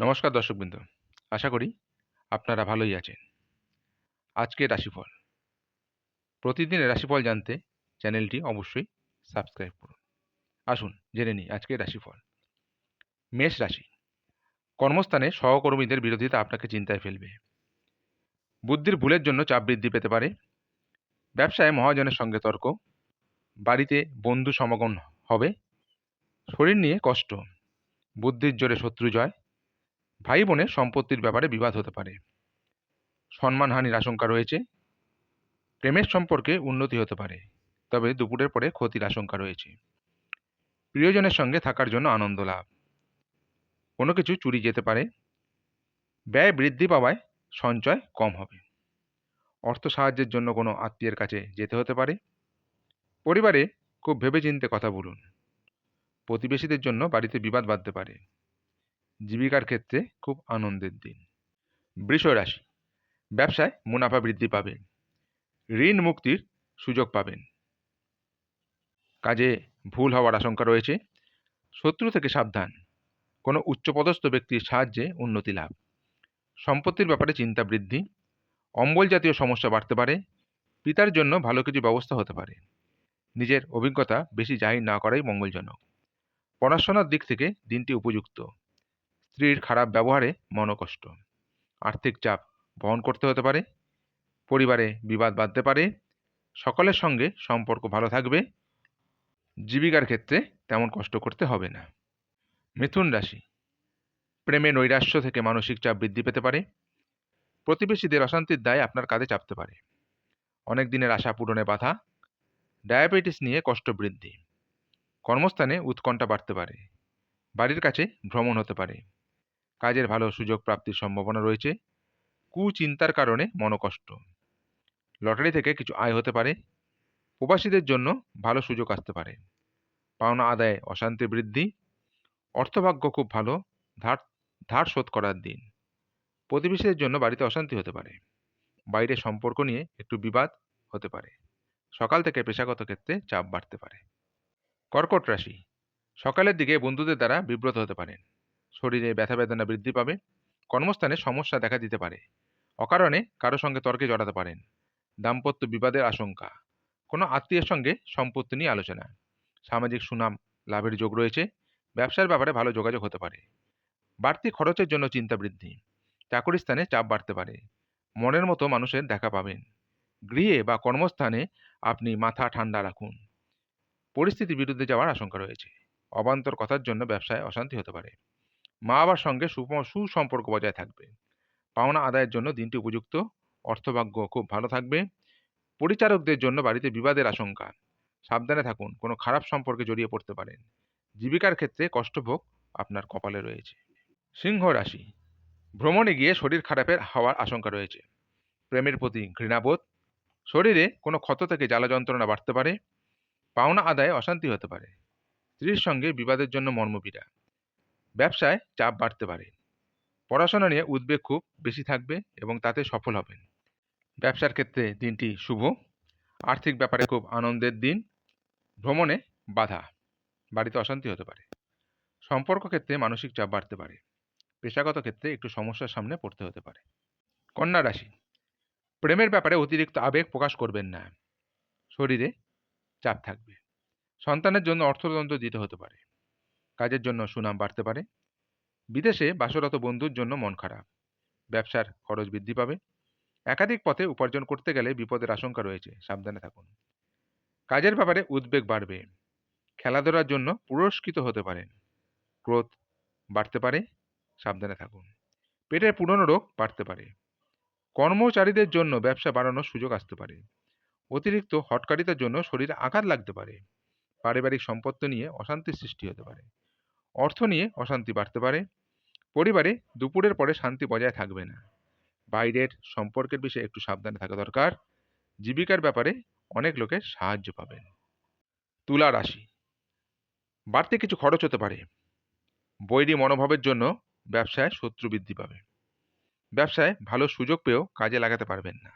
নমস্কার দর্শকবৃন্দ। আশা করি আপনারা ভালোই আছেন। আজকে রাশিফল। প্রতিদিনের রাশিফল জানতে চ্যানেলটি অবশ্যই সাবস্ক্রাইব করুন। আসুন, জেনে নিই আজকে রাশিফল। মেষ রাশি। কর্মস্থানে সহকর্মীদের বিরোধিতা আপনাকে চিন্তায় ফেলবে। বুদ্ধির ভুলের জন্য চাপ বৃদ্ধি পেতে পারে। ব্যবসায় মহাজনের সঙ্গে তর্ক। বাড়িতে বন্ধু সমাগম হবে। শরীর নিয়ে কষ্ট। বুদ্ধির জোরে শত্রু জয়। ভাই বোনের সম্পত্তির ব্যাপারে বিবাদ হতে পারে। সম্মানহানির আশঙ্কা রয়েছে। প্রেমের সম্পর্কে উন্নতি হতে পারে, তবে দুপুরের পরে ক্ষতির আশঙ্কা রয়েছে। প্রিয়জনের সঙ্গে থাকার জন্য আনন্দ লাভ। কোনো কিছু চুরি যেতে পারে। ব্যয় বৃদ্ধি পাওয়ায় সঞ্চয় কম হবে। অর্থ সাহায্যের জন্য কোনো আত্মীয়ের কাছে যেতে হতে পারে। পরিবারে খুব ভেবেচিন্তে কথা বলুন। প্রতিবেশীদের জন্য বাড়িতে বিবাদ বাঁধতে পারে। জীবিকার ক্ষেত্রে খুব আনন্দের দিন। বৃষ রাশি, ব্যবসায় মুনাফা বৃদ্ধি পাবেন। ঋণ মুক্তির সুযোগ পাবেন। কাজে ভুল হওয়ার আশঙ্কা রয়েছে। শত্রু থেকে সাবধান। কোনো উচ্চপদস্থ ব্যক্তির সাহায্যে উন্নতি লাভ। সম্পত্তির ব্যাপারে চিন্তা বৃদ্ধি। অম্বল জাতীয় সমস্যা বাড়তে পারে। পিতার জন্য ভালো কিছু ব্যবস্থা হতে পারে। নিজের অভিজ্ঞতা বেশি জাহির না করাই মঙ্গলজনক। পড়াশোনার দিক থেকে দিনটি উপযুক্ত। স্ত্রীর খারাপ ব্যবহারে মনকষ্ট। আর্থিক চাপ বহন করতে হতে পারে, পরিবারে বিবাদ বাঁধতে পারে, সকলের সঙ্গে সম্পর্ক ভালো থাকবে, জীবিকার ক্ষেত্রে তেমন কষ্ট করতে হবে না। মিথুন রাশি, প্রেমে নৈরাশ্য থেকে মানসিক চাপ বৃদ্ধি পেতে পারে, প্রতিবেশীদের অশান্তির দায় আপনার কাঁধে চাপতে পারে। অনেক দিনের আশা পূরণে বাধা, ডায়াবেটিস নিয়ে কষ্ট বৃদ্ধি, কর্মস্থানে উৎকণ্ঠা বাড়তে পারে, বাড়ির কাছে ভ্রমণ হতে পারে। কাজের ভালো সুযোগ প্রাপ্তির সম্ভাবনা রয়েছে। কুচিন্তার কারণে মনকষ্ট। লটারি থেকে কিছু আয় হতে পারে। প্রবাসীদের জন্য ভালো সুযোগ আসতে পারে। পাওনা আদায়ে অশান্তি বৃদ্ধি। অর্থভাগ্য খুব ভালো। ধার ধার শোধ করার দিন। প্রতিবেশীদের জন্য বাড়িতে অশান্তি হতে পারে। বাইরে সম্পর্ক নিয়ে একটু বিবাদ হতে পারে। সকাল থেকে পেশাগত ক্ষেত্রে চাপ বাড়তে পারে। কর্কট রাশি। সকালের দিকে বন্ধুদের দ্বারা বিব্রত হতে পারেন। শরীরে ব্যথা বেদনা বৃদ্ধি পাবে, কর্মস্থানে সমস্যা দেখা দিতে পারে। অকারণে কারও সঙ্গে তর্কে জড়াতে পারেন। দাম্পত্য বিবাদের আশঙ্কা। কোনো আত্মীয়ের সঙ্গে সম্পত্তি নিয়ে আলোচনা। সামাজিক সুনাম, লাভের যোগ রয়েছে। ব্যবসার ব্যাপারে ভালো যোগাযোগ হতে পারে। বাড়তি খরচের জন্য চিন্তা বৃদ্ধি। চাকরি স্থানে চাপ বাড়তে পারে। মনের মতো মানুষের দেখা পাবেন। গৃহে বা কর্মস্থানে আপনি মাথা ঠান্ডা রাখুন। পরিস্থিতির বিরুদ্ধে যাওয়ার আশঙ্কা রয়েছে। অবান্তর কথার জন্য ব্যবসায় অশান্তি হতে পারে। মা বাবার সঙ্গে সুসম্পর্ক বজায় থাকবে। পাওনা আদায়ের জন্য দিনটি উপযুক্ত, অর্থভাগ্য খুব ভালো থাকবে। পরিচারকদের জন্য বাড়িতে বিবাদের আশঙ্কা। সাবধানে থাকুন, কোনো খারাপ সম্পর্কে জড়িয়ে পড়তে পারেন। জীবিকার ক্ষেত্রে কষ্টভোগ আপনার কপালে রয়েছে। সিংহ রাশি, ভ্রমণে গিয়ে শরীর খারাপের হওয়ার আশঙ্কা রয়েছে। প্রেমের প্রতি ঘৃণাবোধ, শরীরে কোনো ক্ষত থেকে জ্বালা যন্ত্রণা বাড়তে পারে। পাওনা আদায়ে অশান্তি হতে পারে। স্ত্রীর সঙ্গে বিবাদের জন্য মর্মপীড়া। ব্যবসায় চাপ বাড়তে পারে। পড়াশোনা নিয়ে উদ্বেগ খুব বেশি থাকবে এবং তাতে সফল হবেন। ব্যবসার ক্ষেত্রে দিনটি শুভ, আর্থিক ব্যাপারে খুব আনন্দের দিন, ভ্রমণে বাধা, বাড়িতে অশান্তি হতে পারে। সম্পর্ক ক্ষেত্রে মানসিক চাপ বাড়তে পারে, পেশাগত ক্ষেত্রে একটু সমস্যার সামনে পড়তে হতে পারে। কন্যা রাশি, প্রেমের ব্যাপারে অতিরিক্ত আবেগ প্রকাশ করবেন না, শরীরে চাপ থাকবে, সন্তানের জন্য অর্থতন্ত্র দিতে হতে পারে। কাজের জন্য সুনাম বাড়তে পারে। বিদেশে বাসরত বন্ধুর জন্য মন খারাপ। ব্যবসার খরচ বৃদ্ধি পাবে। একাধিক পথে উপার্জন করতে গেলে বিপদের আশঙ্কা রয়েছে, সাবধানে থাকুন। কাজের ব্যাপারে উদ্বেগ বাড়বে। খেলাধুলার জন্য পুরস্কৃত হতে পারেন ক্রোধ বাড়তে পারে, সাবধানে থাকুন। পেটের পুরনো রোগ বাড়তে পারে। কর্মচারীদের জন্য ব্যবসা বাড়ানোর সুযোগ আসতে পারে। অতিরিক্ত হটকারিতার জন্য শরীরে আঘাত লাগতে পারে। পারিবারিক সম্পত্তি নিয়ে অশান্তির সৃষ্টি হতে পারে। অর্থ নিয়ে অশান্তি বাড়তে পারে। পরিবারে দুপুরের পরে শান্তি বজায় থাকবে না। বাইরের সম্পর্কের বিষয়ে একটু সাবধানে থাকা দরকার। জীবিকার ব্যাপারে অনেক লোকের সাহায্য পাবেন। তুলা রাশি। বাড়তি কিছু খরচ হতে পারে। বৈরী মনোভাবের জন্য ব্যবসায় শত্রু বৃদ্ধি পাবে। ব্যবসায় ভালো সুযোগ পেয়েও কাজে লাগাতে পারবেন না।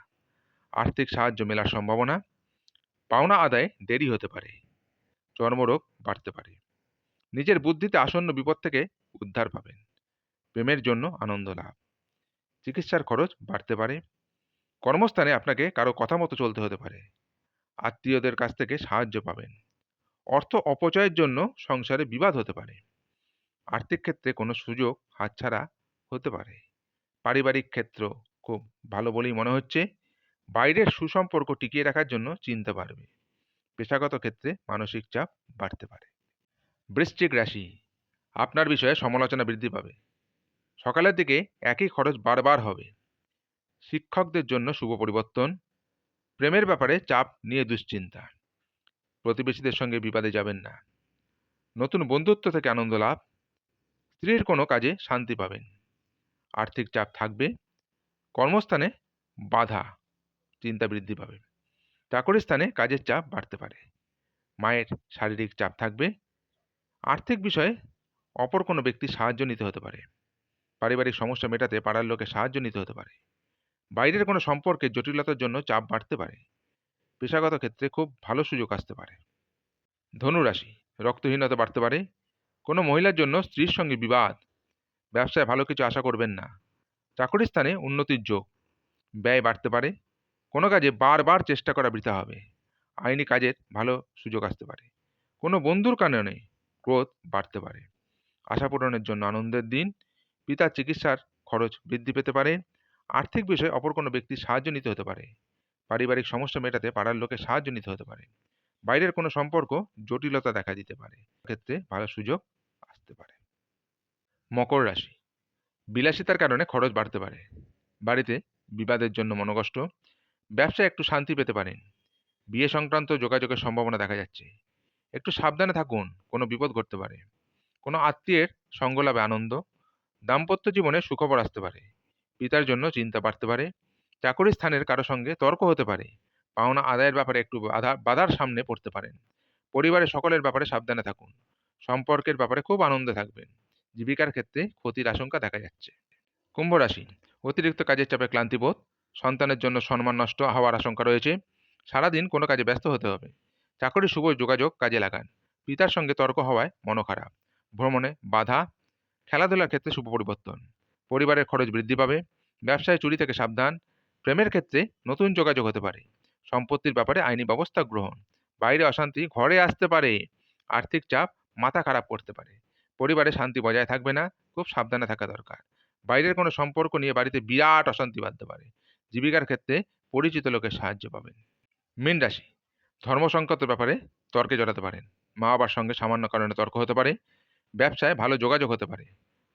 আর্থিক সাহায্য মেলার সম্ভাবনা। পাওনা আদায় দেরি হতে পারে। চর্মরোগ বাড়তে পারে। নিজের বুদ্ধিতে আসন্ন বিপদ থেকে উদ্ধার পাবেন। প্রেমের জন্য আনন্দ লাভ। চিকিৎসার খরচ বাড়তে পারে। কর্মস্থানে আপনাকে কারও কথা মতো চলতে হতে পারে। আত্মীয়দের কাছ থেকে সাহায্য পাবেন। অর্থ অপচয়ের জন্য সংসারে বিবাদ হতে পারে। আর্থিক ক্ষেত্রে কোনো সুযোগ হাতছাড়া হতে পারে। পারিবারিক ক্ষেত্র খুব ভালো বলেই মনে হচ্ছে। বাইরের সুসম্পর্ক টিকিয়ে রাখার জন্য চিনতে পারবে পেশাগত ক্ষেত্রে মানসিক চাপ বাড়তে পারে। বৃশ্চিক রাশি, আপনার বিষয়ে সমালোচনা বৃদ্ধি পাবে। সকালের দিকে একই খরচ বারবার হবে। শিক্ষকদের জন্য শুভ পরিবর্তন, প্রেমের ব্যাপারে চাপ নিয়ে দুশ্চিন্তা। প্রতিবেশীদের সঙ্গে বিবাদে যাবেন না। নতুন বন্ধুত্ব থেকে আনন্দ লাভ। স্ত্রীর কোনো কাজে শান্তি পাবেন। আর্থিক চাপ থাকবে। কর্মস্থানে বাধা, চিন্তা বৃদ্ধি পাবে। চাকরি স্থানে কাজের চাপ বাড়তে পারে। মায়ের শারীরিক চাপ থাকবে। আর্থিক বিষয়ে অপর কোনো ব্যক্তির সাহায্য নিতে হতে পারে। পারিবারিক সমস্যা মেটাতে পাড়ার লোকে সাহায্য নিতে হতে পারে। বাইরের কোনো সম্পর্কে জটিলতার জন্য চাপ বাড়তে পারে। পেশাগত ক্ষেত্রে খুব ভালো সুযোগ আসতে পারে। ধনুরাশি, রক্তহীনতা বাড়তে পারে। কোনো মহিলার জন্য স্ত্রীর সঙ্গে বিবাদ, ব্যবসায় ভালো কিছু আশা করবেন না। চাকরি স্থানে উন্নতির যোগ, ব্যয় বাড়তে পারে। কোনো কাজে বারবার চেষ্টা করা বৃথা হবে। আইনি কাজের ভালো সুযোগ আসতে পারে। কোনো বন্ধুর কারণে ক্রোধ বাড়তে পারে। আশা পূরণের জন্য আনন্দের দিন, পিতার চিকিৎসার খরচ বৃদ্ধি পেতে পারে, আর্থিক বিষয়ে অপর কোনো ব্যক্তির সাহায্য নিতে হতে পারে, পারিবারিক সমস্যা মেটাতে পাড়ার লোকের সাহায্য নিতে হতে পারে, বাইরের কোনো সম্পর্ক জটিলতা দেখা দিতে পারে ক্ষেত্রে ভালো সুযোগ আসতে পারে। মকর রাশি, বিলাসিতার কারণে খরচ বাড়তে পারে, বাড়িতে বিবাদের জন্য মনোকষ্ট, ব্যবসায় একটু শান্তি পেতে পারেন, বিয়ে সংক্রান্ত যোগাযোগের সম্ভাবনা দেখা যাচ্ছে একটু সাবধানে থাকুন, কোনো বিপদ ঘটতে পারে। কোনো আত্মীয়ের সঙ্গলাভে আনন্দ, দাম্পত্য জীবনে সুখবর আসতে পারে। পিতার জন্য চিন্তা বাড়তে পারে। চাকরি স্থানের কারও সঙ্গে তর্ক হতে পারে। পাওনা আদায়ের ব্যাপারে একটু বাধা, বাধার সামনে পড়তে পারেন। পরিবারের সকলের ব্যাপারে সাবধানে থাকুন। সম্পর্কের ব্যাপারে খুব আনন্দে থাকবেন। জীবিকার ক্ষেত্রে ক্ষতির আশঙ্কা দেখা যাচ্ছে। কুম্ভ রাশি, অতিরিক্ত কাজের চাপে ক্লান্তিবোধ, সন্তানের জন্য সম্মান নষ্ট হওয়ার আশঙ্কা রয়েছে। সারাদিন কোনো কাজে ব্যস্ত হতে হবে। চাকরি শুভ যোগাযোগ কাজে লাগান। পিতার সঙ্গে তর্ক হওয়ায় মন খারাপ। ভ্রমণে বাধা, খেলাধুলার ক্ষেত্রে শুভ পরিবর্তন। পরিবারের খরচ বৃদ্ধি পাবে, ব্যবসায় চুরি থেকে সাবধান, প্রেমের ক্ষেত্রে নতুন যোগাযোগ হতে পারে, সম্পত্তির ব্যাপারে আইনি ব্যবস্থা গ্রহণ, বাইরে অশান্তি ঘরে আসতে পারে, আর্থিক চাপ মাথা খারাপ করতে পারে, পরিবারে শান্তি বজায় থাকবে না, খুব সাবধানে থাকা দরকার। বাইরের কোনো সম্পর্ক নিয়ে বাড়িতে বিরাট অশান্তি বাঁধতে পারে, জীবিকার ক্ষেত্রে পরিচিত লোকের সাহায্য পাবেন। মীন রাশি ধর্ম ব্যাপারে তর্কে জড়াতে পারেন। মা বাবার সঙ্গে সামান্য কারণে তর্ক হতে পারে, ব্যবসায় ভালো যোগাযোগ হতে পারে,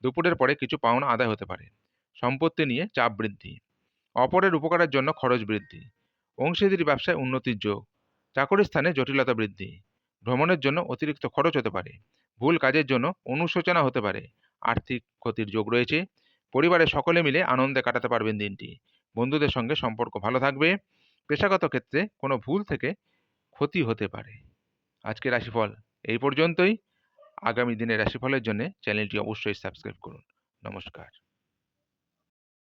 দুপুরের পরে কিছু পাওনা আদায় হতে পারে। সম্পত্তি নিয়ে চাপ বৃদ্ধি, অপরের উপকারের জন্য খরচ বৃদ্ধি, অংশীদারি ব্যবসায় উন্নতির যোগ চাকরি স্থানে জটিলতা বৃদ্ধি, ভ্রমণের জন্য অতিরিক্ত খরচ হতে পারে, ভুল কাজের জন্য অনুশোচনা হতে পারে, আর্থিক ক্ষতির যোগ রয়েছে, পরিবারের সকলে মিলে আনন্দে কাটাতে পারবেন দিনটি। বন্ধুদের সঙ্গে সম্পর্ক ভালো থাকবে, পেশাগত ক্ষেত্রে কোনো ভুল থেকে ক্ষতি হতে পারে। আজকে রাশিফল এই পর্যন্তই। আগামী দিনের রাশিফলের জন্য চ্যানেলটি অবশ্যই সাবস্ক্রাইব করুন। নমস্কার।